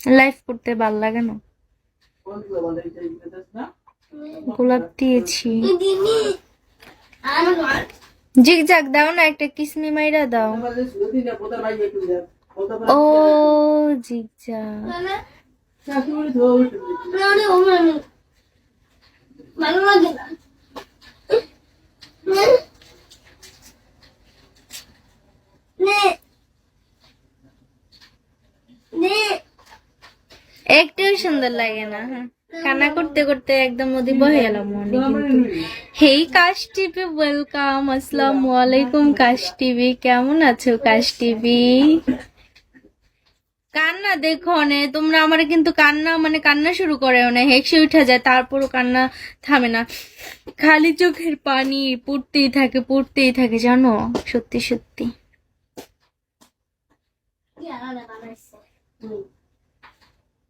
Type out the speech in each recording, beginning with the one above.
Life করতে ভালো লাগে না। গোলাপ দিয়েছি। জিগজাগ দাও না একটা কিসমি মাইরা দাও। ও জিগজাগ ভালো লাগে নে একটুও সুন্দর লাগে না হ্যাঁ। কান্না করতে করতে একদম নদী বহে গেল মনে হেই কাশ টিভি ওয়েলকাম আসসালামু আলাইকুম কাশ টিভি কেমন আছো কাশ টিভি কান্না দেখো নে, তোমরা আমার কিন্তু কান্না মানে কান্না শুরু করে না হেক্সে উঠে যায়, তারপরও কান্না থামে না। খালি চোখের পানি পড়তেই থাকে পড়তেই থাকে, জানো? সত্যি সত্যি।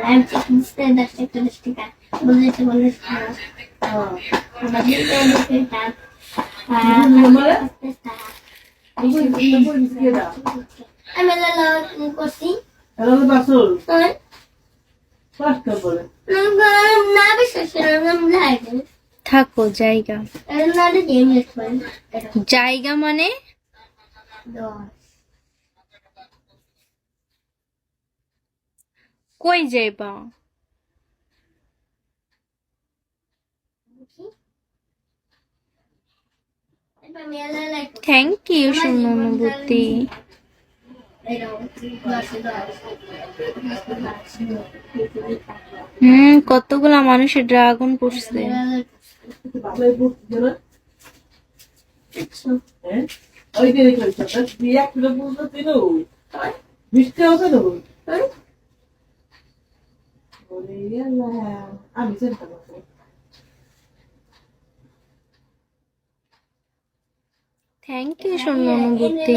টাকা বিশ টাকা দেয় পঞ্চাশ টাকা আর আমি কিনতে দশ টাকা দশ টাকা বলেছে বলেছে আমি করছি না বিশ্বাস লাগে থাকো জায়গা। জায়গা মানে? কই যাইবা থ্যাংক ইউ অনুভূতি হুম কতগুলা মানুষের ড্রাগন পড়ছে আমি চিন্তা থ্যাংক ইউ শূন্য অনুভূতি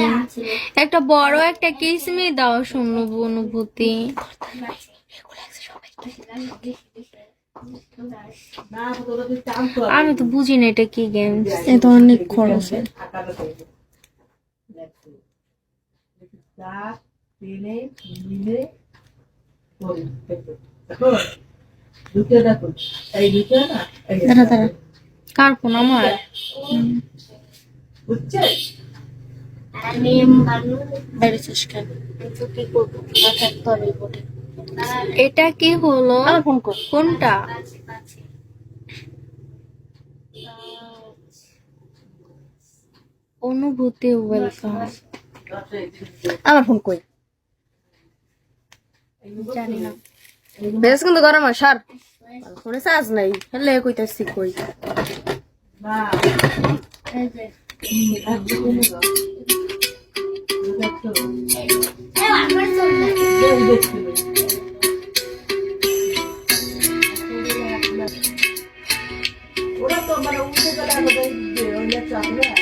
একটা বড় একটা কিসমি দাও শূন্য অনুভূতি আমি তো বুঝি না এটা কি গেম এটা অনেক খরচের চার দাঁড়া দাঁড়া। কার ফোন? আমার? এটা কি হলো? ফোন কর। কোনটা? অনুভূতি ওয়েলকাম। আমার ফোন কই? জানি না। বেশ কিন্তু গরম হয়, সার। করে সাজ নাই, হেলে কইতাছি কই। ওরা তো মানে উঠে গেলে